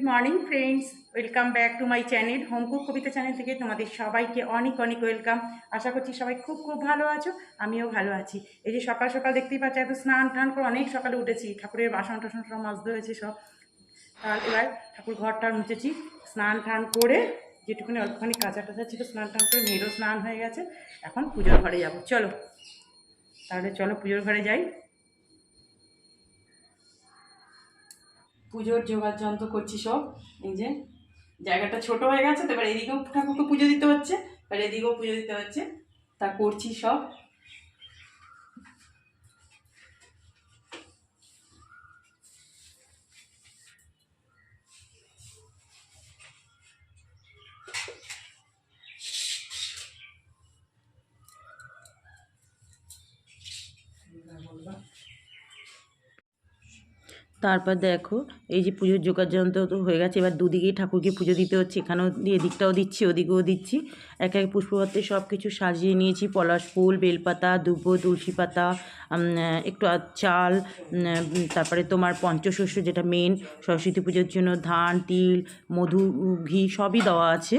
Good morning friends welcome back to my channel home cook Kabita channel থেকে তোমাদের সবাইকে অনেক অনেক ওয়েলকাম আশা করছি সবাই খুব খুব ভালো আছো, আমিও ভালো আছি। এই যে সকাল সকাল দেখতেই পাচ্ছি, এত স্নান টান করে অনেক সকালে উঠেছি। ঠাকুরের বাসন টাসন সব মাজতে হয়েছে সব। তার এবার ঠাকুর ঘরটা মুছেছি। স্নান টান করে যেটুকুনি অল্পখানি কাঁচা টাচা ছিল, স্নান টান করে মেয়েরও স্নান হয়ে গেছে। এখন পুজোর ঘরে যাব। চলো। তাহলে চলো পুজোর ঘরে যাই। পুজোর জোগাড় যন্ত্র করছি সব। এই যে জায়গাটা ছোট হয়ে গেছে, তো এবার এদিকেও ঠাকুরকে পুজো দিতে হচ্ছে, এবার এদিকেও পুজো দিতে হচ্ছে, তা করছি সব। তারপর দেখো, এই যে পুজোর জোগাড় যন্ত্র তো হয়ে গেছে, এবার দুদিকেই ঠাকুরকে পুজো দিতে হচ্ছে, এখানেও এদিকটাও দিচ্ছি, ওদিকেও দিচ্ছি। এক এক পুষ্পপত্রে সব কিছু সাজিয়ে নিয়েছি, পলাশ ফুল, বেলপাতা, দুব্বো, তুলসী পাতা একটু চাল তারপরে তোমার পঞ্চশস্য যেটা মেন সরস্বতী পুজোর জন্য ধান, তিল, মধু, ঘি সবই দেওয়া আছে।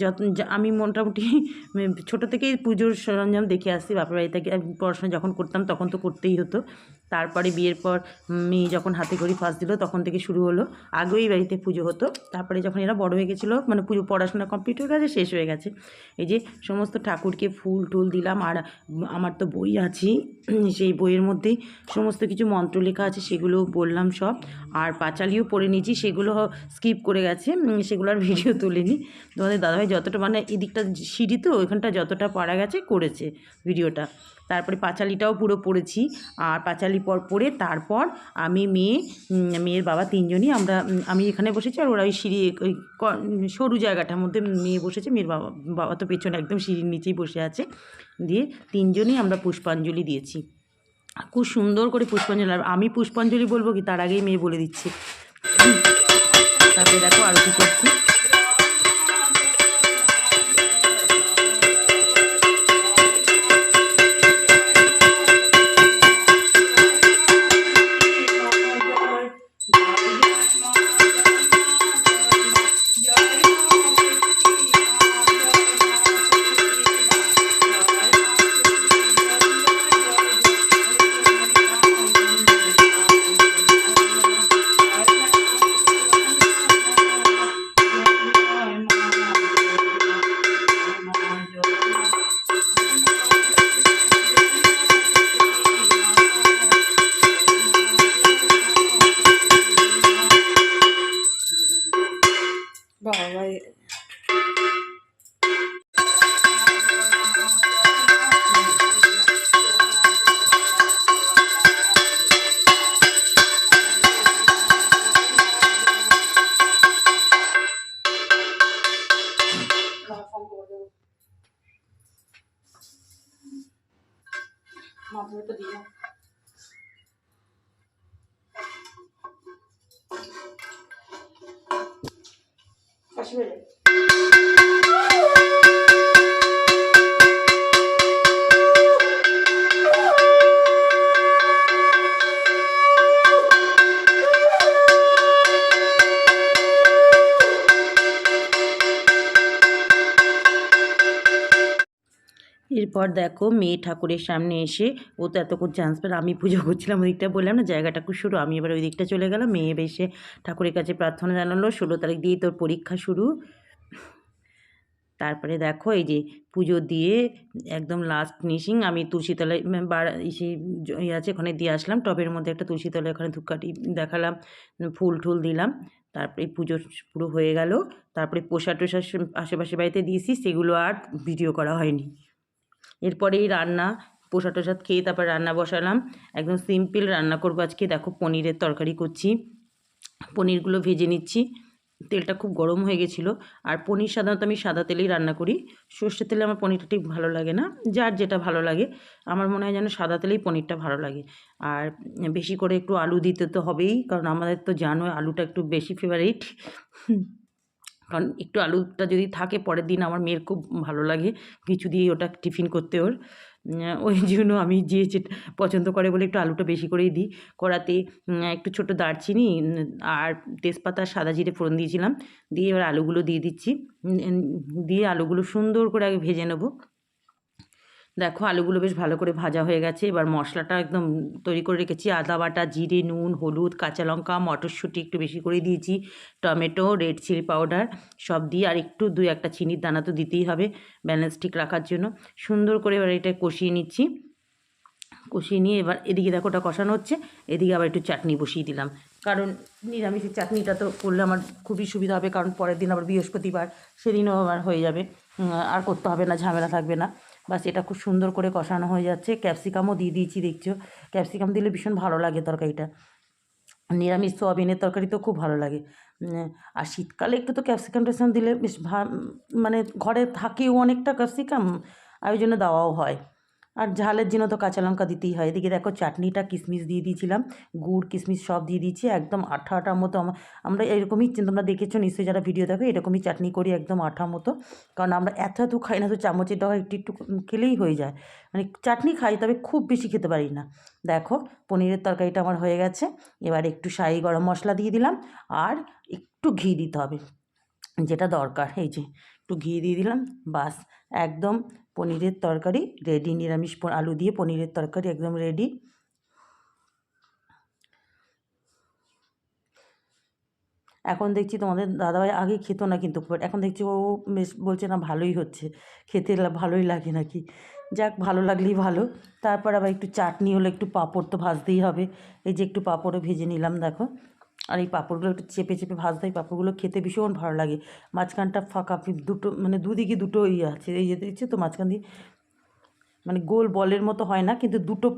যত আমি মোটামুটি ছোটো থেকেই পুজোর সরঞ্জাম দেখে আসছি, বাপের বাড়ি থেকে, পড়াশোনা যখন করতাম তখন তো করতেই হতো। তারপরে বিয়ের পর মেয়ে যখন হাতে খড়ি ফার্স্ট দিল, তখন থেকে শুরু হলো। আগেই বাড়িতে পুজো হতো। তারপরে যখন এরা বড় হয়ে গেছিল মানে পুজো, পড়াশোনা কমপ্লিট হয়ে গেছে, শেষ হয়ে গেছে। এই যে সমস্ত ঠাকুরকে ফুল টুল দিলাম, আর আমার তো বই আছে সেই বইয়ের মধ্যেই সমস্ত কিছু মন্ত্র লেখা আছে সেগুলো বললাম সব। আর পাঁচালিও পড়ে নিয়েছি, সেগুলো স্কিপ করে গেছে। সেগুলো আর ভিডিও তুলিনি। তোমাদের দাদাভাই যতটা মানে এদিকটা সিঁড়ি তো, ওইখানটা যতটা পারা গেছে, করেছে ভিডিওটা তারপরে পাঁচালিটাও পুরো পড়েছি। আর পাঁচালি পর পড়ে তারপর আমি মেয়ে মেয়ের বাবা তিনজনই আমরা আমি এখানে বসেছি আর ওরা ওই সিঁড়ি, ওই ক- সরু জায়গাটার মধ্যে মেয়ে বসেছে, মেয়ের বাবা বাবা তো পেছনে একদম সিঁড়ির নিচেই বসে আছে। দিয়ে তিনজনই আমরা পুষ্পাঞ্জলি দিয়েছি। খুব সুন্দর করে পুষ্পাঞ্জলি আমি পুষ্পাঞ্জলি বলব কি, তার আগেই মেয়ে বলে দিচ্ছে। তারপরে দেখো আরতি করছি। মাথাটা দিয়ে পাশে বেড়ে এরপর দেখো মেয়ে ঠাকুরের সামনে এসে, ও তো এতক্ষণ চান্স পেল, আমি পুজো করছিলাম ওই দিকটা বললাম না, জায়গাটা খুব শুরু, আমি এবার ওই দিকটা চলে গেলাম, মেয়ে এসে ঠাকুরের কাছে প্রার্থনা জানালো, ষোলো তারিখ দিয়েই তোর পরীক্ষা শুরু। তারপরে দেখো এই যে পুজো দিয়ে একদম লাস্ট ফিনিশিং আমি তুলসীতলায় বাড়া ইসে ইয়ে আছে ওখানে দিয়ে আসলাম, টবের মধ্যে একটা তুলসীতলায় ওখানে ধূপকাঠি দেখালাম ফুল টুল দিলাম, তারপরে পুজো পুরো হয়ে গেল, তারপরে পোষা টোষা আশেপাশে বাড়িতে দিয়েছি, সেগুলো আর ভিডিও করা হয়নি। এরপরেই রান্না, প্রসাদ টোসাদ খেয়ে তারপর রান্না বসালাম। একদম সিম্পল রান্না করব আজকে। দেখো পনিরের তরকারি করছি। পনিরগুলো ভেজে নিচ্ছি। তেলটা খুব গরম হয়ে গেছিল। আর পনির সাধারণত আমি সাদা তেলেই রান্না করি। সর্ষের তেলে আমার পনিরটা ঠিক ভালো লাগে না। যার যেটা ভালো লাগে। আমার মনে হয় যেন সাদা তেলেই পনিরটা ভালো লাগে। আর বেশি করে একটু আলু দিতে তো হবেই। কারণ আমাদের তো জানো আলুটা একটু বেশি ফেভারিট কারণ একটু আলুটা যদি থাকে, পরের দিন আমার মেয়ের খুব ভালো লাগে। কিছু দিয়ে ওটা টিফিন করতে ওর। ওই জন্য আমি যে পছন্দ করে বলে একটু আলুটা বেশি করেই দিই। কড়াতে একটু ছোট দারচিনি আর তেজপাতা, সাদা জিরে ফোড়ন দিয়েছিলাম। দিয়ে এবার আলুগুলো দিয়ে দিচ্ছি। দিয়ে আলুগুলো সুন্দর করে আগে ভেজে নেব। দেখো, আলুগুলো বেশ ভালো করে ভাজা হয়ে গেছে। এবার মশলাটা একদম তৈরি করে রেখেছি। আদা বাটা, জিরে, নুন, হলুদ, কাঁচা লঙ্কা, মটরশুঁটি একটু বেশি করে দিয়েছি। টমেটো, রেড চিলি পাউডার সব দিয়ে, আর একটু দুই একটা চিনির দানা তো দিতেই হবে ব্যালেন্স ঠিক রাখার জন্য। সুন্দর করে এবার এটা কষিয়ে নিচ্ছি। কষিয়ে নিয়ে এবার এদিকে দেখো ওটা কষানো হচ্ছে। এদিকে আবার একটু চাটনি বসিয়ে দিলাম। কারণ নিরামিষের চাটনিটা তো করলে আমার খুবই সুবিধা হবে, কারণ পরের দিন আবার বৃহস্পতিবার, সেদিনও আমার হয়ে যাবে। আর করতে হবে না, ঝামেলা থাকবে না। বাস এটা খুব সুন্দর করে কষানো হয়ে যাচ্ছে। ক্যাপসিকামও দিয়ে দিয়েছি, দেখছ? ক্যাপসিকাম দিলে ভীষণ ভালো লাগে তরকারিটা। নিরামিষ সোয়াবিনের তরকারি তো খুব ভালো লাগে। আর শীতকালে একটু তো ক্যাপসিকাম ট্যাপসিকাম দিলে বেশ মানে ঘরে থাকেও অনেকটা ক্যাপসিকাম, আর ওই জন্য দেওয়াও হয়। আর ঝালের জন্য তো কাঁচা লঙ্কা দিতেই হয়। এদিকে দেখো চাটনিটা কিশমিশ দিয়ে দিয়েছিলাম, গুড় কিশমিশ সব দিয়ে দিয়েছি, একদম আঠা আঠা মতো আমা- আমরা এরকমই তোমরা দেখেছ নিশ্চয়ই যারা ভিডিও দেখো, এরকমই চাটনি করি একদম আঠা মতো। কারণ আমরা এত এত খাই না তো চামচের ডগা একটু একটু খেলেই হয়ে যায়। মানে চাটনি খাই তবে খুব বেশি খেতে পারি না। দেখো পনিরের তরকারিটা আমার হয়ে গেছে, এবার একটু শাহি গরম মশলা দিয়ে দিলাম, আর একটু ঘি দিতে হবে, যেটা দরকার, এই যে। একটু ঘি দিয়ে দিলাম, বাস। একদম পনিরের তরকারি রেডি নিরামিষ আলু দিয়ে পনিরের তরকারি একদম রেডি এখন দেখছি তোমাদের দাদাভাই আগে খেতো না কিন্তু এখন দেখছি ও বেশ বলছে না ভালোই হচ্ছে, খেতে ভালোই লাগে নাকি। যাক, ভালো লাগলেই ভালো। তারপর আবার একটু চাটনি হলো একটু পাঁপড় তো ভাজতেই হবে। এই যে একটু পাঁপড়ও ভেজে নিলাম, দেখো। আর এই পাঁপড়গুলো একটু চেপে চেপে ভাজতে হয় পাঁপড়গুলো খেতে ভীষণ ভালো লাগে। মাঝখানটা ফাঁকা দুটো মানে দুদিকে দুটো ইয়ে আছে, এই যে দেখছ তো মাঝখান দিয়ে মানে গোল বলের মতো হয় না, কিন্তু দুটো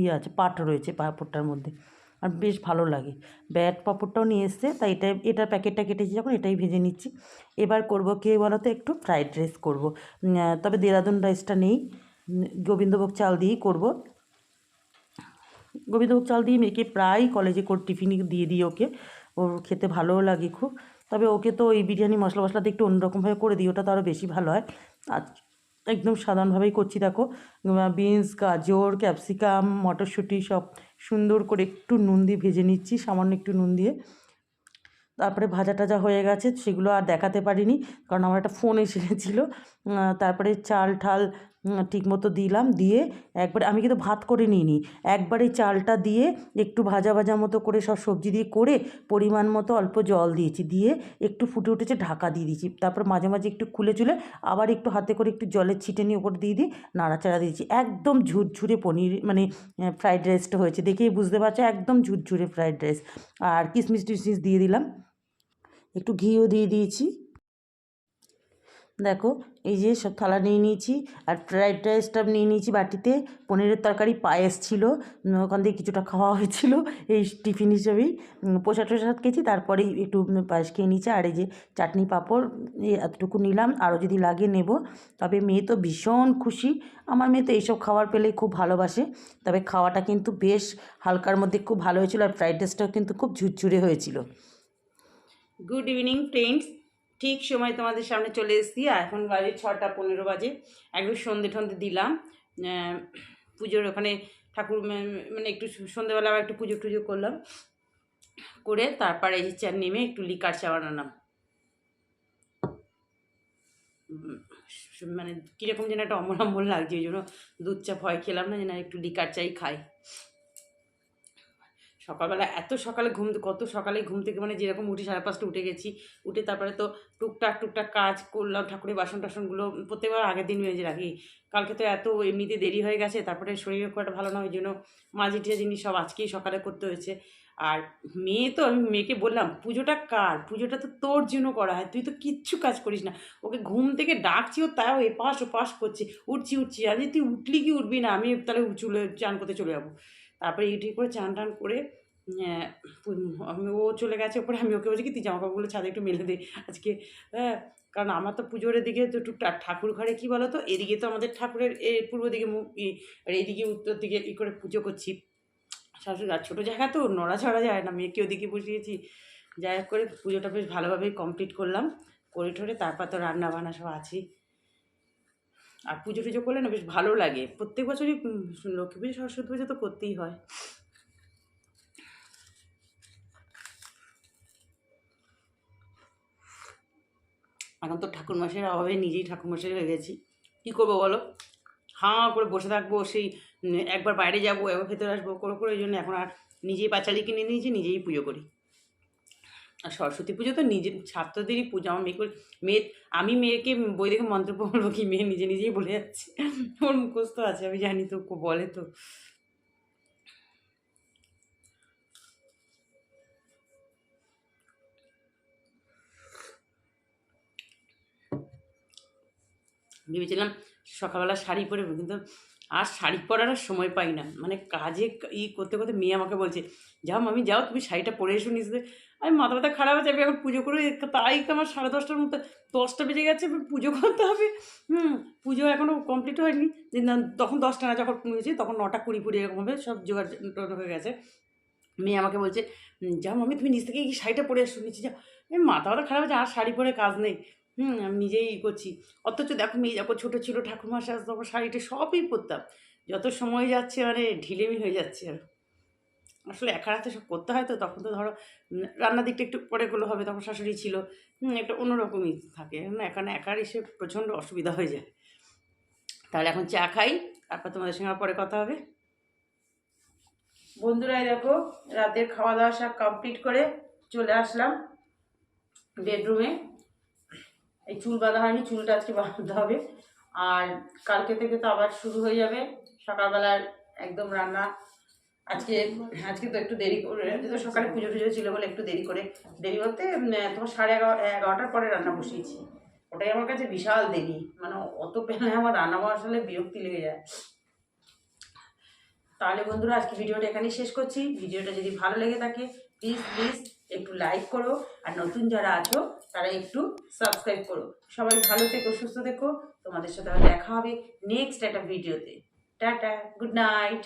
ইয়ে আছে, পাট রয়েছে পাঁপড়টার মধ্যে। আর বেশ ভালো লাগে। ব্যাট পাঁপড়টাও নিয়ে এসছে, তাই এটা এটার প্যাকেটটা কেটেছি যখন, এটাই ভেজে নিচ্ছি। এবার করব, কে বলো তো একটু ফ্রাইড রাইস করব। তবে দেরাদুন রাইসটা নেই গোবিন্দভোগ চাল দিয়েই করব। গোবিন্দভোগ চাল দিয়ে মেয়েকে প্রায় কলেজে করে টিফিন দিয়ে দিই ওকে। ওর খেতে ভালোও লাগে খুব। তবে ওকে তো এই বিরিয়ানি মশলা মশলাতে একটু অন্যরকমভাবে করে দিই, ওটা তো আরও বেশি ভালো হয়। আর একদম সাধারণভাবেই করছি, দেখো। বিনস, গাজর, ক্যাপসিকাম, মটরশুঁটি সব সুন্দর করে একটু নুন দিয়ে ভেজে নিচ্ছি, সামান্য একটু নুন দিয়ে। তারপরে ভাজা টাজা হয়ে গেছে, সেগুলো আর দেখাতে পারিনি, কারণ আমার একটা ফোন এসেছিল তারপরে চাল ঠাল ঠিকমতো দিলাম, দিয়ে একবারে আমি কিন্তু ভাত করে নিই নিইনি। একবারে চালটা দিয়ে একটু ভাজা ভাজা মতো করে সব সবজি দিয়ে করে পরিমাণ মতো অল্প জল দিয়েছি, দিয়ে একটু ফুটে উঠেছে ঢাকা দিয়ে দিয়েছি। তারপর মাঝে মাঝে একটু খুলে চুলে আবার একটু হাতে করে একটু জলের ছিটে নিয়ে ওপর দিয়ে দিই নাড়াচাড়া দিয়েছি। একদম ঝুরঝুরে পনির মানে ফ্রাইড রাইসটা হয়েছে, দেখেই বুঝতে পারছ, একদম ঝুরঝুরে ফ্রাইড রাইস। আর কিশমিশ টিশমিশ দিয়ে দিলাম। একটু ঘিও দিয়ে দিয়েছি। দেখো, এই যে সব থালা নিয়ে নিয়েছি আর ফ্রাইড রাইসটা নিয়ে নিয়েছি বাটিতে। পনিরের তরকারি পায়েস ছিল ওখান থেকে কিছুটা খাওয়া হয়েছিল। এই টিফিন হিসেবেই প্রসাদ টসাদ খেয়েছি, তারপরেই একটু পায়েস খেয়ে নিয়েছি। আর এই যে চাটনি পাঁপড় এতটুকু নিলাম। আরও যদি লাগে নেব। তবে মেয়ে তো ভীষণ খুশি। আমার মেয়ে তো এইসব খাবার পেলেই খুব ভালোবাসে। তবে খাওয়াটা কিন্তু বেশ হালকার মধ্যে খুব ভালো হয়েছিল আর ফ্রাইড রাইসটাও কিন্তু খুব ঝুরঝুরে হয়েছিল। Good evening, friends. ঠিক সময় তোমাদের সামনে চলে এসেছি, আর এখন বাজে ছটা পনেরো বাজে। একটু সন্ধে টন্ধে দিলাম। পুজোর ওখানে ঠাকুর মানে একটু সন্ধেবেলা আবার একটু পুজো টুজো করলাম। করে তারপরে এই যে চা নেমে একটু লিকার চা বানালাম মানে কীরকম যেন একটা অমল লাগছে, ওই জন্য দুধ চা ভয় খেলাম না যে না একটু লিকার চাই খাই। সকালবেলা এত সকালে ঘুম, কত সকালে ঘুম থেকে মানে যেরকম উঠে সাড়ে পাঁচটা উঠে গেছি, উঠে তারপরে তো টুকটাক টুকটাক কাজ করলাম, ঠাকুরের বাসন টাসনগুলো প্রত্যেকবার আগের দিন মেজে রাখি। কালকে তো এত এমনিতে দেরি হয়ে গেছে, তারপরে শরীর খুব একটা ভালো না ওই জন্য মাঝে টিয়া জিনিস সব আজকেই সকালে করতে হয়েছে। আর মেয়ে তো আমি মেয়েকে বললাম, পুজোটা কার? পুজোটা তো তোর জন্য করা হয়, তুই তো কিচ্ছু কাজ করিস না। ওকে ঘুম থেকে ডাকছি, ও তাও এপাশ ওপাশ করছে, উঠছি উঠছি আরে তুই উঠলি কি উঠবি না? আমি তাহলে চলে, চান করতে চলে যাব। তারপরে ইটি করে চান টান করে আমি, ও চলে গেছে, ওপরে আমি ওকে বলছি কি, তুই জামা কাপড়গুলো ছাদে একটু মেলে দে আজকে। হ্যাঁ কারণ আমার তো পুজোর এদিকে তো একটু টা- ঠাকুর ঘরে কী বলো তো এদিকে তো আমাদের ঠাকুরের পূর্ব দিকে মুখ আর এদিকে উত্তর দিকে ই করে পুজো করছি। শাশুড়ি আর ছোটো জায়গা তো নড়াছড়া যায় না, মেয়েকে ওদিকে বসিয়েছি। যাই হোক করে পুজোটা বেশ ভালোভাবেই কমপ্লিট করলাম, করে ঠরে তারপর তো রান্না বান্না সব আছেই। আর পুজো টুজো করলে না বেশ ভালো লাগে। প্রত্যেক বছরই লক্ষ্মী পুজো, সরস্বতী পুজো তো করতেই হয়। এখন তো ঠাকুর মাসের অভাবে নিজেই ঠাকুর মাসের হয়ে গেছি। কী করব বলো? হাঁ, করে বসে থাকব, সেই একবার বাইরে যাব, একবার ভেতরে আসব করে করে ওই জন্য এখন আর নিজেই পাঁচালি কিনে নিয়েছি, নিজেই পুজো করি। সরস্বতী পুজো তো নিজের ছাত্রদেরই পুজো। আমার মেয়ে মেয়ে, আমি মেয়েকে বই দেখে মন্ত্র বলব কি? মেয়ে নিজে নিজেই বলে যাচ্ছে। ওর মুখস্থ আছে, আমি জানি তো বলে তো। ভেবেছিলাম সকালবেলা শাড়ি পরে কিন্তু আর শাড়ি পরার সময় পাই না। মানে কাজে ই করতে করতে মেয়ে আমাকে বলছে যাও আমি যাও তুমি শাড়িটা পরে এসো নিজে আমি মাথা ব্যথা খারাপ আছে আমি এখন পুজো করে তাই তো আমার সাড়ে দশটার মতো দশটা বেজে গেছে পুজো করতে হবে। হুম পুজো এখনও কমপ্লিট হয়নি। না তখন দশটা না যখন হয়েছে তখন নটা কুড়ি কুড়ি এরকম হবে সব জোগাড় হয়ে গেছে। মেয়ে আমাকে বলছে "উম, যাও আমি তুমি নিচ থেকে কি শাড়িটা পরে এসো নিচে যাও। মাথা ব্যথা খারাপ আছে আর শাড়ি পরে কাজ নেই। হুম, আমি নিজেই করছি। অথচ দেখো মেয়ে যখন ছোটো ছিল, ঠাকুরমা সাজ তখন শাড়িটা সবই পরতাম। যত সময় যাচ্ছে মানে ঢিলেমি হয়ে যাচ্ছে আর। আসলে একা হাতে সব করতে হয় তো, তখন তো ধরো রান্নার দিকটা একটু পরে করলে হবে, তখন শাশুড়ি ছিল। একটা অন্যরকমই থাকে। না, এখানে একার এসে প্রচণ্ড অসুবিধা হয়ে যায়। তাহলে এখন চা খাই, তারপর তোমাদের সঙ্গে পরে কথা হবে। বন্ধুরাই দেখো, রাতের খাওয়া দাওয়া সব কমপ্লিট করে চলে আসলাম বেডরুমে এই চুল বাঁধা হয়নি, চুলটা আজকে বাঁধতে হবে। আর কালকে থেকে তো আবার শুরু হয়ে যাবে। সকালবেলার একদম রান্না। আজকে আজকে তো একটু দেরি করে তো সকালে পুজো টুজো ছিল বলে একটু দেরি করে। দেরি বলতে তোমার সাড়ে এগারো এগারোটার পরে রান্না বসিয়েছি। ওটাই আমার কাছে বিশাল দেরি। মানে অত পেলে আমার রান্না বসালে বিরক্তি লেগে যায়। তাহলে বন্ধুরা, আজকে ভিডিওটা এখানেই শেষ করছি। ভিডিওটা যদি ভালো লেগে থাকে প্লিজ প্লিজ একটু লাইক করো। আর নতুন যারা আছো তারা একটু সাবস্ক্রাইব করো। সবাই ভালো থেকো, সুস্থ থেকো। তোমাদের সাথে দেখা হবে নেক্সট একটা ভিডিওতে টাটা গুড নাইট